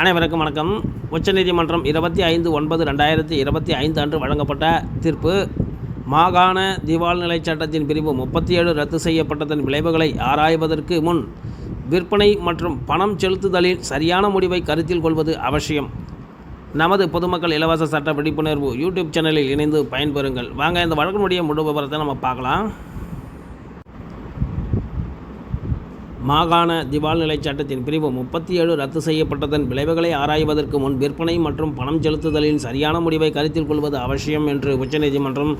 அனைவருக்கும் வணக்கம். உச்சநீதிமன்றம் இருபத்தி ஐந்து ஒன்பது ரெண்டாயிரத்தி இருபத்தி ஐந்து அன்று வழங்கப்பட்ட தீர்ப்பு மாகாண திவால்நிலை சட்டத்தின் பிரிவு முப்பத்தி ஏழு ரத்து செய்யப்பட்டதன் விளைவுகளை ஆராய்வதற்கு முன் விற்பனை மற்றும் பணம் செலுத்துதலில் சரியான முடிவை கருத்தில் கொள்வது அவசியம். நமது பொதுமக்கள் இலவச சட்ட விழிப்புணர்வு யூடியூப் சேனலில் இணைந்து பயன்பெறுங்கள். வாங்க இந்த வழக்கினுடைய முழு விவரத்தை நம்ம பார்க்கலாம். மாகாண திவால்நிலைச் சட்டத்தின் பிரிவு முப்பத்தி ஏழு ரத்து செய்யப்பட்டதன் விளைவுகளை ஆராய்வதற்கு முன் விற்பனை மற்றும் பணம் செலுத்துதலின் சரியான முடிவை கருத்தில் கொள்வது அவசியம் என்று உச்சநீதிமன்றம்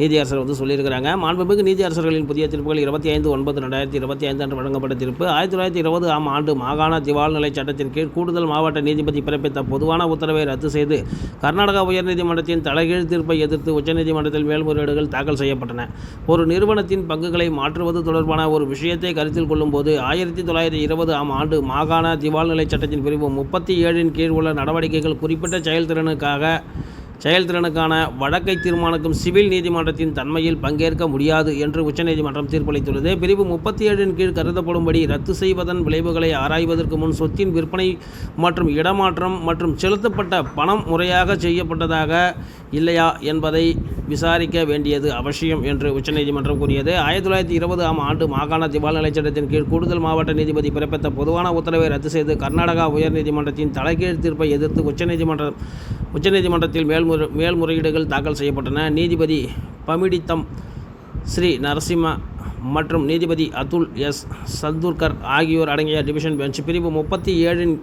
நீதியரசர் வந்து சொல்லியிருக்கிறாங்க. மாண்புமிகு நீதியரசர்களின் புதிய தீர்ப்புகள் இருபத்தி ஐந்து ஒன்பது ரெண்டாயிரத்தி இருபத்தி ஐந்து அன்று வழங்கப்பட்ட தீர்ப்பு. ஆயிரத்தி தொள்ளாயிரத்தி இருபது ஆம் ஆண்டு மாகாண திவால்நிலை சட்டத்தின் கீழ் கூடுதல் மாவட்ட நீதிபதி பிறப்பித்த பொதுவான உத்தரவை ரத்து செய்து கர்நாடகா உயர்நீதிமன்றத்தின் தலைகீழ் தீர்ப்பை எதிர்த்து உச்சநீதிமன்றத்தில் மேல்முறையீடுகள் தாக்கல் செய்யப்பட்டன. ஒரு நிறுவனத்தின் பங்குகளை மாற்றுவது தொடர்பான ஒரு விஷயத்தை கருத்தில் கொள்ளும்போது ஆயிரத்தி தொள்ளாயிரத்தி இருபது ஆம் ஆண்டு மாகாண திவால்நிலை சட்டத்தின் பிரிவு முப்பத்தி ஏழின் கீழ் உள்ள நடவடிக்கைகள் குறிப்பிட்ட செயல்திறனுக்காக செயல்திறனுக்கான வழக்கை தீர்மானிக்கும் சிவில் நீதிமன்றத்தின் தன்மையில் பங்கேற்க முடியாது என்று உச்சநீதிமன்றம் தீர்ப்பளித்துள்ளது. பிரிவு முப்பத்தி ஏழின் கீழ் கருதப்படும்படி ரத்து செய்வதன் விளைவுகளை ஆராய்வதற்கு முன் சொத்தின் விற்பனை மற்றும் இடமாற்றம் மற்றும் செலுத்தப்பட்ட பணம் முறையாக செய்யப்பட்டதாக இல்லையா என்பதை விசாரிக்க வேண்டியது அவசியம் என்று உச்சநீதிமன்றம் கூறியது. ஆயிரத்தி தொள்ளாயிரத்தி இருபது ஆம் ஆண்டு மாகாண திவால்நிலை சட்டத்தின் கீழ் கூடுதல் மாவட்ட நீதிபதி பிறப்பித்த பொதுவான உத்தரவை ரத்து செய்து கர்நாடகா உயர்நீதிமன்றத்தின் தலைகீழ் தீர்ப்பை எதிர்த்து உச்சநீதிமன்றம் உச்சநீதிமன்றத்தில் மேல்முறை மேல்முறையீடுகள் தாக்கல் செய்யப்பட்டன. நீதிபதி பமிடித்தம் ஸ்ரீ நரசிம்ம மற்றும் நீதிபதி அதுல் எஸ். சந்துர்கர் ஆகியோர் அடங்கிய டிவிஷன் பெஞ்ச் பிரிவு முப்பத்தி ஏழின்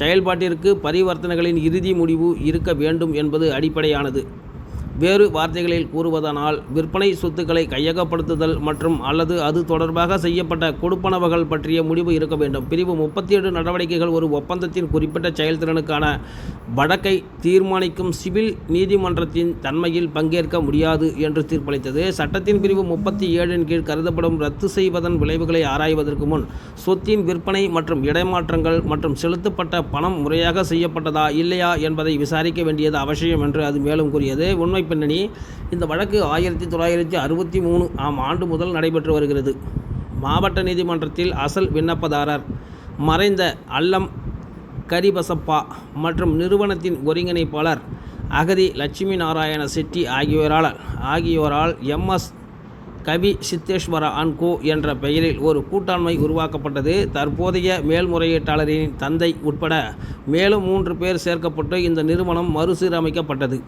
செயல்பாட்டிற்கு பரிவர்த்தனைகளின் இறுதி முடிவு இருக்க வேண்டும் என்பது அடிப்படையானது. வேறு வார்த்தைகளில் கூறுவதனால் விற்பனை சொத்துக்களை கையகப்படுத்துதல் மற்றும் அல்லது அது தொடர்பாக செய்யப்பட்ட கொடுப்பனவுகள் பற்றிய முடிவு இருக்க வேண்டும். பிரிவு முப்பத்தி ஏழு நடவடிக்கைகள் ஒரு ஒப்பந்தத்தின் குறிப்பிட்ட செயல்திறனுக்கான வழக்கை தீர்மானிக்கும் சிவில் நீதிமன்றத்தின் தன்மையில் பங்கேற்க முடியாது என்று தீர்ப்பளித்தது. சட்டத்தின் பிரிவு முப்பத்தி ஏழின் கீழ் கருதப்படும் ரத்து செய்வதன் விளைவுகளை ஆராய்வதற்கு முன் சொத்தின் விற்பனை மற்றும் இடைமாற்றங்கள் மற்றும் செலுத்தப்பட்ட பணம் முறையாக செய்யப்பட்டதா இல்லையா என்பதை விசாரிக்க வேண்டியது அவசியம் என்று அது மேலும் கூறியது. உண்மை பின்னணி இந்த வழக்கு ஆயிரத்தி தொள்ளாயிரத்தி அறுபத்தி மூணு ஆம் ஆண்டு முதல் நடைபெற்று வருகிறது. மாவட்ட நீதிமன்றத்தில் அசல் விண்ணப்பதாரர் மறைந்த அல்லம் கரிபசப்பா மற்றும் நிறுவனத்தின் ஒருங்கிணைப்பாளர் அகதி லட்சுமி நாராயண செட்டி ஆகியோரால் ஆகியோரால் எம்எஸ் கவி சித்தேஸ்வர அன்கோ என்ற பெயரில் ஒரு கூட்டாண்மை உருவாக்கப்பட்டது. தற்போதைய மேல்முறையீட்டாளரின் தந்தை உட்பட மேலும் மூன்று பேர் சேர்க்கப்பட்டு இந்த நிறுவனம் மறுசீரமைக்கப்பட்டது.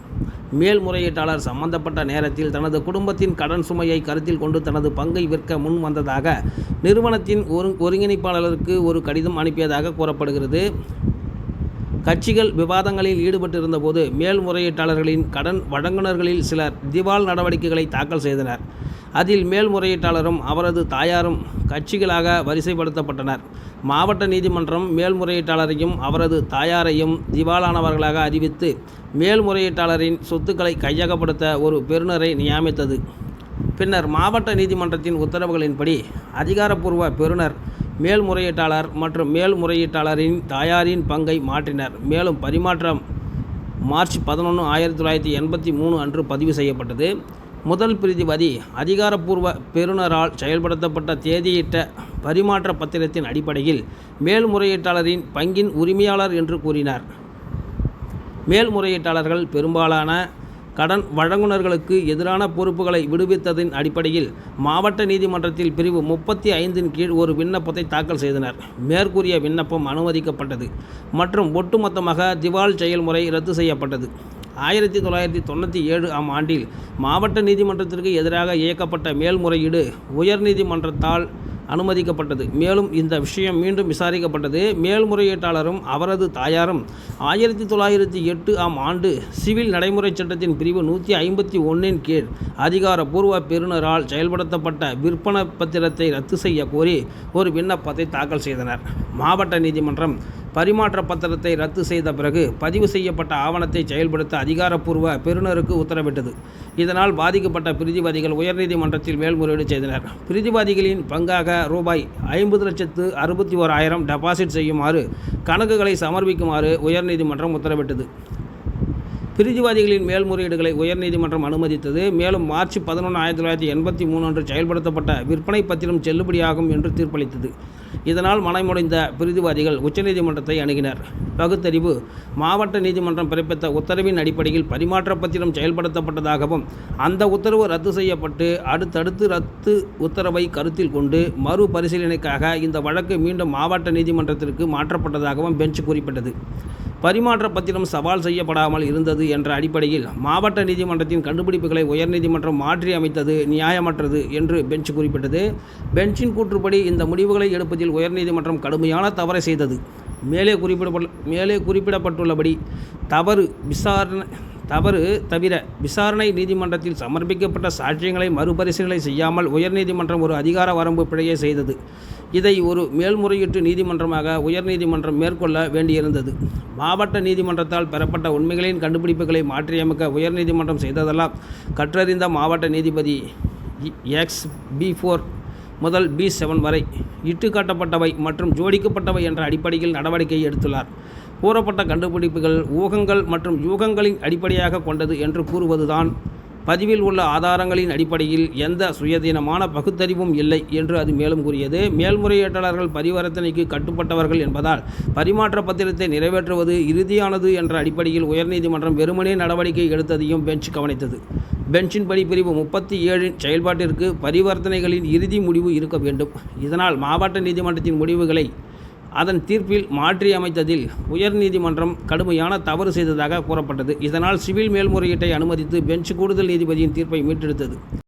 மேல்முறையீட்டாளர் சம்பந்தப்பட்ட நேரத்தில் தனது குடும்பத்தின் கடன் சுமையை கருத்தில் கொண்டு தனது பங்கை விற்க முன் வந்ததாக நிறுவனத்தின் ஒரு ஒருங்கிணைப்பாளருக்கு ஒரு கடிதம் அனுப்பியதாக கூறப்படுகிறது. கட்சிகள் விவாதங்களில் ஈடுபட்டிருந்தபோது மேல்முறையீட்டாளர்களின் கடன் வழங்குனர்களில் சிலர் திவால் நடவடிக்கைகளை தாக்கல் செய்தனர். அதில் மேல்முறையீட்டாளரும் அவரது தாயாரும் கட்சிகளாக வரிசைப்படுத்தப்பட்டனர். மாவட்ட நீதிமன்றம் மேல்முறையீட்டாளரையும் அவரது தாயாரையும் திவாலானவர்களாக அறிவித்து மேல்முறையீட்டாளரின் சொத்துக்களை கையகப்படுத்த ஒரு பெறுநரை நியமித்தது. பின்னர் மாவட்ட நீதிமன்றத்தின் உத்தரவுகளின்படி அதிகாரப்பூர்வ பெறுநர் மேல்முறையீட்டாளர் மற்றும் மேல்முறையீட்டாளரின் தாயாரின் பங்கை மாற்றினர். மேலும் பரிமாற்றம் மார்ச் பதினொன்று ஆயிரத்தி தொள்ளாயிரத்தி எண்பத்தி மூணு அன்று பதிவு செய்யப்பட்டது. முதல் பிரதிபதி அதிகாரப்பூர்வ பெறுநரால் செயல்படுத்தப்பட்ட தேதியிட்ட பரிமாற்ற பத்திரத்தின் அடிப்படையில் மேல்முறையீட்டாளரின் பங்கின் உரிமையாளர் என்று கூறினார். மேல்முறையீட்டாளர்கள் பெரும்பாலான கடன் வழங்குனர்களுக்கு எதிரான பொறுப்புகளை விடுவித்ததின் அடிப்படையில் மாவட்ட நீதிமன்றத்தில் பிரிவு முப்பத்தி ஐந்தின் கீழ் ஒரு விண்ணப்பத்தை தாக்கல் செய்தனர். மேற்கூறிய விண்ணப்பம் அனுமதிக்கப்பட்டது மற்றும் ஒட்டுமொத்தமாக திவால் செயல்முறை ரத்து செய்யப்பட்டது. ஆயிரத்தி தொள்ளாயிரத்தி தொண்ணூற்றி ஏழு ஆம் ஆண்டில் மாவட்ட நீதிமன்றத்திற்கு எதிராக இயக்கப்பட்ட மேல்முறையீடு உயர்நீதிமன்றத்தால் அனுமதிக்கப்பட்டது. மேலும் இந்த விஷயம் மீண்டும் விசாரிக்கப்பட்டது. மேல்முறையீட்டாளரும் அவரது தாயாரும் ஆயிரத்தி தொள்ளாயிரத்தி எட்டு ஆம் ஆண்டு சிவில் நடைமுறை சட்டத்தின் பிரிவு நூற்றி ஐம்பத்தி ஒன்றின் கீழ் அதிகாரப்பூர்வ பெறுநரால் செயல்படுத்தப்பட்ட விற்பனை பத்திரத்தை ரத்து செய்ய கோரி ஒரு விண்ணப்பத்தை தாக்கல் செய்தனர். மாவட்ட நீதிமன்றம் பரிமாற்ற பத்திரத்தை ரத்து செய்த பிறகு பதிவு செய்யப்பட்ட ஆவணத்தை செயல்படுத்த அதிகாரப்பூர்வ பெறுநருக்கு உத்தரவிட்டது. இதனால் பாதிக்கப்பட்ட பிரதிவாதிகள் உயர்நீதிமன்றத்தில் மேல்முறையீடு செய்தனர். பிரதிவாதிகளின் பங்காக ரூபாய் ஐம்பது லட்சத்து அறுபத்தி ஓராயிரம் டெபாசிட் செய்யுமாறு கணக்குகளை சமர்ப்பிக்குமாறு உயர்நீதிமன்றம் உத்தரவிட்டது. பிரிதிவாதிகளின் மேல்முறையீடுகளை உயர்நீதிமன்றம் அனுமதித்தது. மேலும் மார்ச் பதினொன்று ஆயிரத்தி தொள்ளாயிரத்தி எண்பத்தி மூணு அன்று செயல்படுத்தப்பட்ட விற்பனை பத்திரம் செல்லுபடியாகும் என்று தீர்ப்பளித்தது. இதனால் மனமுடைந்த பிரிதிவாதிகள் உச்சநீதிமன்றத்தை அணுகினர். பகுத்தறிவு மாவட்ட நீதிமன்றம் பிறப்பித்த உத்தரவின் அடிப்படையில் பரிமாற்ற பத்திரம் செயல்படுத்தப்பட்டதாகவும் அந்த உத்தரவு ரத்து செய்யப்பட்டு அடுத்தடுத்து ரத்து உத்தரவை கருத்தில் கொண்டு மறுபரிசீலனைக்காக இந்த வழக்கு மீண்டும் மாவட்ட நீதிமன்றத்திற்கு மாற்றப்பட்டதாகவும் பெஞ்ச் குறிப்பிட்டது. பரிமாற்ற பத்திரம் சவால் செய்யப்படாமல் இருந்தது என்ற அடிப்படையில் மாவட்ட நீதிமன்றத்தின் கண்டுபிடிப்புகளை உயர்நீதிமன்றம் மாற்றி அமைத்தது நியாயமற்றது என்று பெஞ்ச் குறிப்பிட்டது. பெஞ்சின் கூற்றுப்படி இந்த முடிவுகளை எடுப்பதில் உயர்நீதிமன்றம் கடுமையான தவறை செய்தது. மேலே குறிப்பிடப்பட்டு மேலே குறிப்பிடப்பட்டுள்ளபடி தவறு விசாரணை தவறு தவிர விசாரணை நீதிமன்றத்தில் சமர்ப்பிக்கப்பட்ட சாட்சியங்களை மறுபரிசீலனை செய்யாமல் உயர்நீதிமன்றம் ஒரு அதிகார வரம்பு பிழையை செய்தது. இதை ஒரு மேல்முறையீட்டு நீதிமன்றமாக உயர்நீதிமன்றம் மேற்கொள்ள வேண்டியிருந்தது. மாவட்ட நீதிமன்றத்தால் பெறப்பட்ட உண்மைகளின் கண்டுபிடிப்புகளை மாற்றியமைக்க உயர்நீதிமன்றம் செய்ததெல்லாம் கற்றறிந்த மாவட்ட நீதிபதி எக்ஸ் பி ஃபோர் முதல் பி செவன் வரை இட்டுக்காட்டப்பட்டவை மற்றும் ஜோடிக்கப்பட்டவை என்ற அடிப்படையில் நடவடிக்கை எடுத்துள்ளார். கூறப்பட்ட கண்டுபிடிப்புகள் ஊகங்கள் மற்றும் யூகங்களின் அடிப்படையாக கொண்டது என்று கூறுவதுதான் பதிவில் உள்ள ஆதாரங்களின் அடிப்படையில் எந்த சுயதீனமான பகுத்தறிவும் இல்லை என்று அது மேலும் கூறியது. மேல்முறையீட்டாளர்கள் பரிவர்த்தனைக்கு கட்டுப்பட்டவர்கள் என்பதால் பரிமாற்ற பத்திரத்தை நிறைவேற்றுவது இறுதியானது என்ற அடிப்படையில் உயர்நீதிமன்றம் வெறுமனே நடவடிக்கை எடுத்ததையும் பெஞ்ச் கவனித்தது. பெஞ்சின் படி பிரிவு முப்பத்தி ஏழின் செயல்பாட்டிற்கு பரிவர்த்தனைகளின் இறுதி முடிவு இருக்க வேண்டும். இதனால் மாவட்ட நீதிமன்றத்தின் முடிவுகளை அதன் தீர்ப்பில் மாற்றி அமைத்ததில் உயர்நீதிமன்றம் கடுமையான தவறு செய்ததாக கூறப்பட்டது. இதனால் சிவில் மேல்முறையீட்டை அனுமதித்து பெஞ்ச் கூடுதல் நீதிபதியின் தீர்ப்பை மீட்டெடுத்தது.